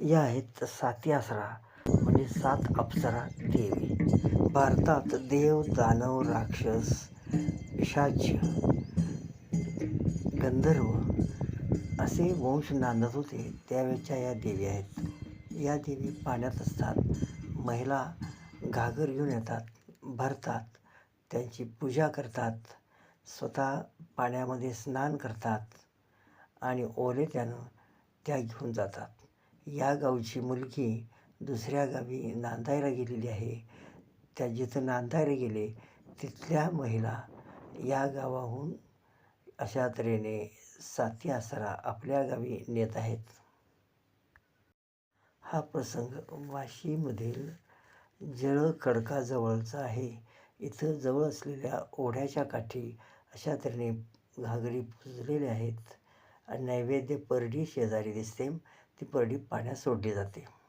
या आहेत साती आसरा म्हणजे सात अप्सरा देवी. भारतात देव दानव राक्षस पिशाच्य गंधर्व असे वंश नांदत होते. त्यावेळच्या या देवी आहेत. या देवी पाण्यात असतात. महिला घागर घेऊन येतात. भरतात. त्यांची पूजा करतात. स्वतः पाण्यामध्ये स्नान करतात आणि ओले त्यानं त्या घेऊन जातात. या गावची मुलगी दुसऱ्या गावी नांदायला गेलेली आहे. त्या जिथं नांदायला गेले तिथल्या महिला या गावाहून अशा तऱ्हेने साती आसरा आपल्या गावी नेत आहेत. हा प्रसंग वाशीमधील जळखडकाजवळचा आहे. इथं जवळ असलेल्या ओढ्याच्या काठी अशा तऱ्हेने घागरी पुजलेल्या आहेत. आणि नैवेद्य परडी शेजारी दिसते. ती परडी पाण्यात सोडली जाते.